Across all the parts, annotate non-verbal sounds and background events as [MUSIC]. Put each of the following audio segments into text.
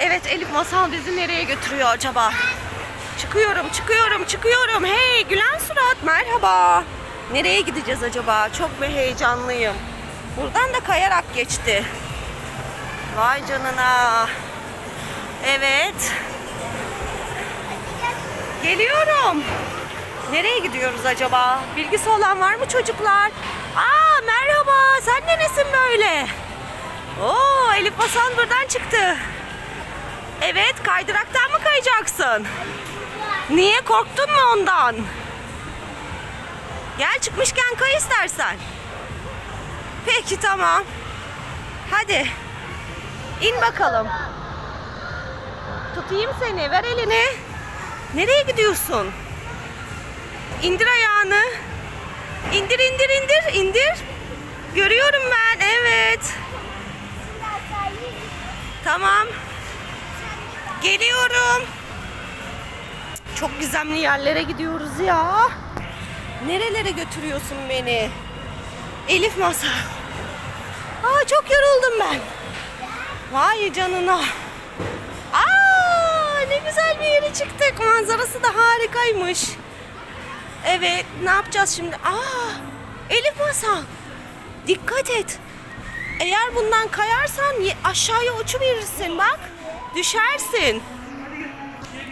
Evet Elif Masal bizi nereye götürüyor acaba? Çıkıyorum, çıkıyorum, çıkıyorum. Hey gülen surat merhaba. Nereye gideceğiz acaba? Çok bir heyecanlıyım. Buradan da kayarak geçti. Vay canına. Evet. Geliyorum. Nereye gidiyoruz acaba? Bilgisi olan var mı çocuklar? Aa merhaba. Sen de nesin böyle? Oo Elif Hasan buradan çıktı. Evet kaydıraktan mı kayacaksın? Niye korktun mu ondan? Gel çıkmışken kay istersen. Peki tamam. Hadi. İn bakalım. Tutayım seni. Ver elini. Nereye gidiyorsun? İndir ayağını. İndir indir indir indir. Görüyorum ben. Evet. Tamam. Geliyorum. Çok gizemli yerlere gidiyoruz ya. Nerelere götürüyorsun beni? Elif Masa. Aa çok yoruldum ben. Vay canına. Aa ne güzel bir yere çıktık. Manzarası da harikaymış. Evet ne yapacağız şimdi? Aa Elif Masa. Dikkat et. Eğer bundan kayarsan aşağıya uçuverirsin bak. Düşersin.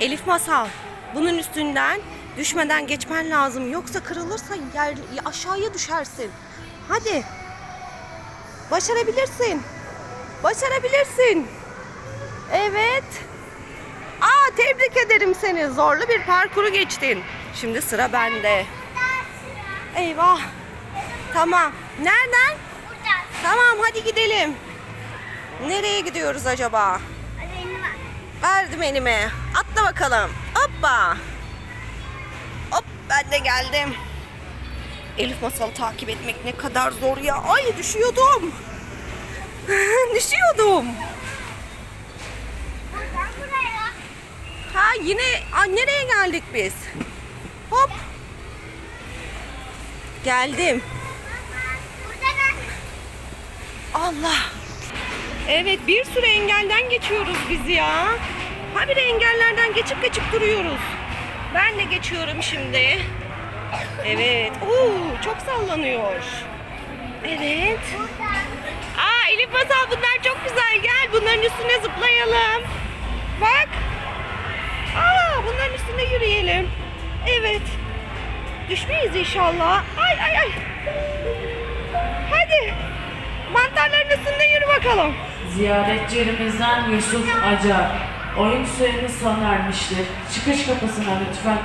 Elif Masal, bunun üstünden düşmeden geçmen lazım. Yoksa kırılırsa yer, aşağıya düşersin. Hadi. Başarabilirsin. Başarabilirsin. Evet. Aa tebrik ederim seni. Zorlu bir parkuru geçtin. Şimdi sıra bende. Eyvah. Tamam. Nereden? Tamam hadi gidelim. Nereye gidiyoruz acaba? Verdim elime. Atla bakalım. Hoppa. Hop ben de geldim. Elif masalı takip etmek ne kadar zor ya. Ay düşüyordum. [LAUGHS] düşüyordum. Ha yine Aa, nereye geldik biz? Hop. Geldim. Allah. Evet bir sürü engelden geçiyoruz biz ya. Habire engellerden geçip geçip duruyoruz. Ben de geçiyorum şimdi. Evet. Oo, çok sallanıyor. Evet. Aa Elif Masal bunlar çok güzel. Gel bunların üstüne zıplayalım. Bak. Aa bunların üstünde yürüyelim. Evet. Düşmeyiz inşallah. Ay ay ay. Hadi. Mantarların üstünde yürü bakalım. Ziyaretçilerimizden Yusuf Acar. Oyun süremiz sona ermiştir. Çıkış kapısına lütfen